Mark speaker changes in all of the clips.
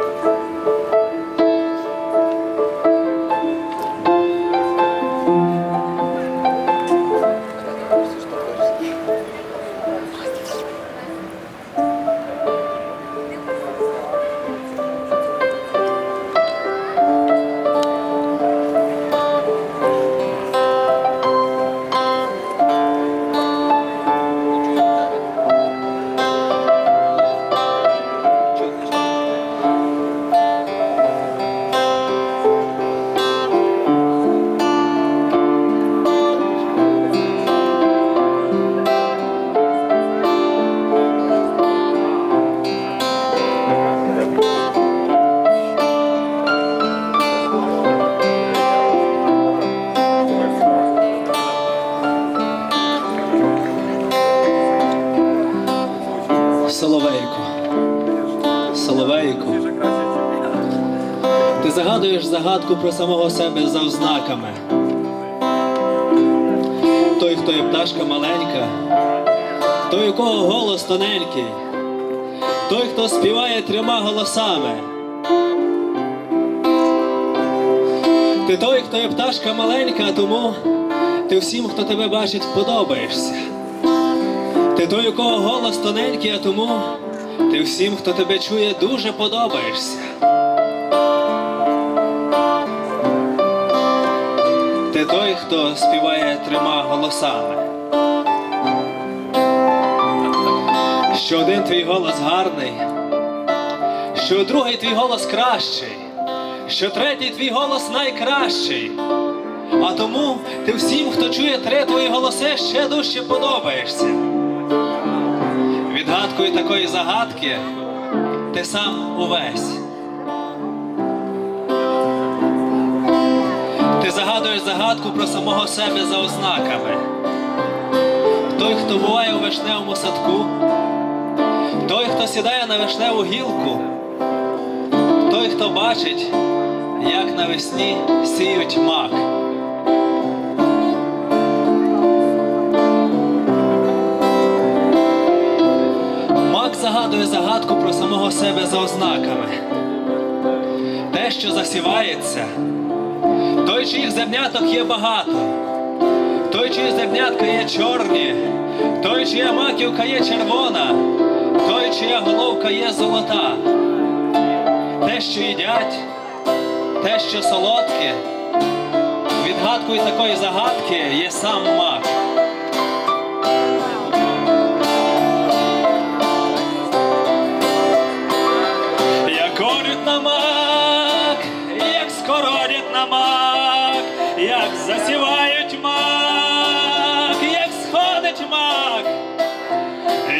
Speaker 1: Bye. Соловейко, Соловейко, ти загадуєш загадку про самого себе за ознаками. Той, хто є пташка маленька, той, у кого голос тоненький, той, хто співає трьома голосами. Ти той, хто є пташка маленька, тому ти всім, хто тебе бачить, подобаєшся. Ти той, у кого голос тоненький, а тому ти всім, хто тебе чує, дуже подобаєшся. Ти той, хто співає трьома голосами. Що один твій голос гарний, що другий твій голос кращий, що третій твій голос найкращий. А тому ти всім, хто чує три твої голоси, ще дужче подобаєшся. Такої загадки ти сам увесь. Ти загадуєш загадку про самого себе за ознаками. Той, хто буває у вишневому садку, той, хто сідає на вишневу гілку, той, хто бачить, як навесні сіють мак. Загадує загадку про самого себе за ознаками. Те, що засівається, той, чиїх зерняток є багато, той, чиї зернятка є чорні, той, чия маківка є червона, той, чия головка є золота. Те, що їдять, те, що солодке, відгадкою такої загадки є сам мак. Скородять на мак, як засівають мак, як сходить мак,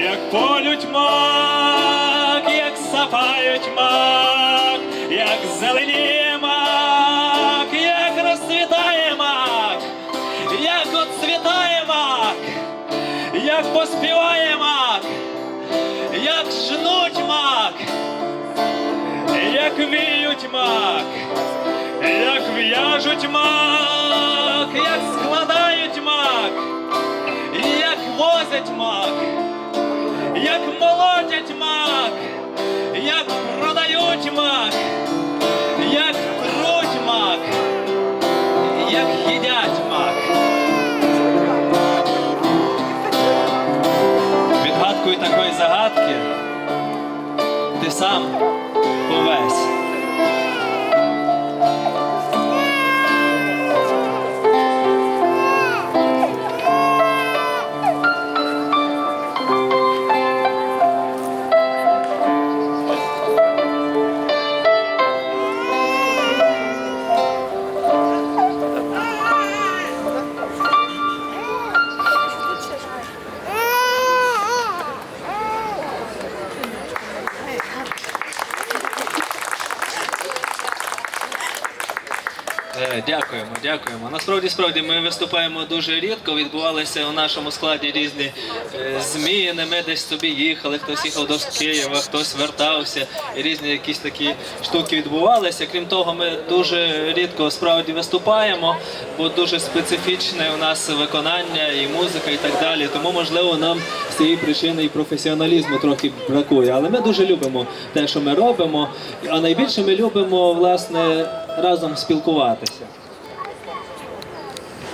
Speaker 1: як полють мак, як сапають мак, як зеленіє мак, як розцвітає мак, як оцвітає мак, як поспіває мак, як жнуть мак як віють мак, як в'яжуть мак, як складають мак, як возять мак, як молотять мак, як продають мак, як труть мак, як їдять мак. Відгадкою такої загадки ти сам увесь. Дякуємо, дякуємо. Насправді, справді, ми виступаємо дуже рідко. Відбувалися у нашому складі різні е, зміни. Ми десь собі їхали, хтось їхав до Києва, хтось вертався, і різні якісь такі штуки відбувалися. Крім того, ми дуже рідко справді виступаємо, бо дуже специфічне у нас виконання і музика, і так далі. Тому, можливо, нам з цієї причини і професіоналізму трохи бракує. Але ми дуже любимо те, що ми робимо. А найбільше ми любимо власне разом спілкуватися.